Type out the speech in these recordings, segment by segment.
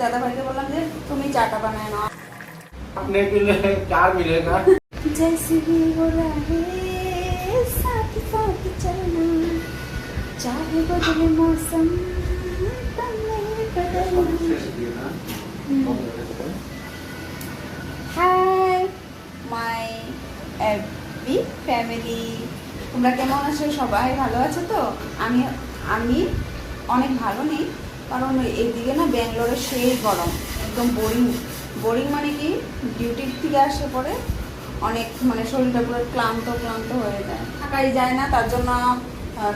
দাদা ভাইকে বললাম যে তুমি চাটা বানায় নাও अपने के लिए चार मिलेगा जैसे भी हो रहे साथ साथ चलना चाहे बदले मौसम तुम नहीं बदलना হাই মাই এভরি ফ্যামিলি তোমরা কেমন আছো সবাই ভালো আছো তো আমি আমি অনেক ভালো নেই কারণ এইদিকে না ব্যাঙ্গালোরে সেই গরম একদম বোরিং বোরিং মানে কি? ডিউটির থেকে আসে পরে অনেক মানে শরীরটা পুরো ক্লান্ত ক্লান্ত হয়ে যায়। থাকাই যায় না তার জন্য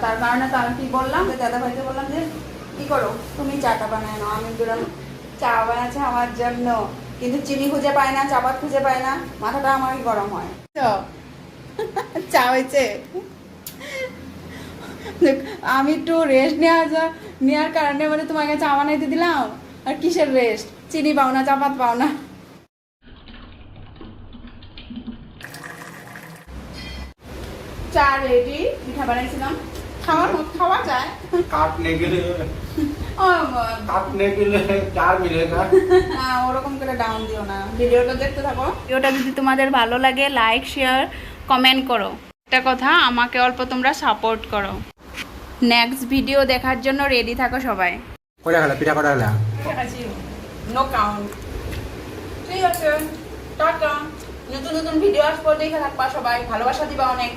তার কারণে তার কি বললাম দাদা ভাইকে বললাম যে কি করো? তুমি চাটা বানায় নাও। আমি দুরাম চা বানাচ্ছে আমার জন্য। কিন্তু চিনি খুঁজে পায় না চাপাত খুঁজে পায় না মাথাটা আমার গরম হয়। তো, চা হয়েছে? আমি একটু রেস্ট নেওয়া যা নেওয়ার কারণে মানে তোমার কাছে আমার নাইতে দিলাম। আর কিসের রেস্ট চিনি পাও না চাপাত পাও না। রেডি পিঠা ওরকম করে ডাউন দিও না। ভিডিওটা দেখতে থাকো। যদি তোমাদের ভালো লাগে লাইক শেয়ার কমেন্ট করো। একটা কথা আমাকে অল্প তোমরা সাপোর্ট করো। নেক্সট ভিডিও দেখার জন্য রেডি থাকো সবাই। কটা হলো? পিঠা কটা হলো? নো কাউন্ট ঠিক আছে। টাটা। নতুন নতুন ভিডিও আসব। দেখে থাকবা সবাই। ভালোবাসা দিবা অনেক।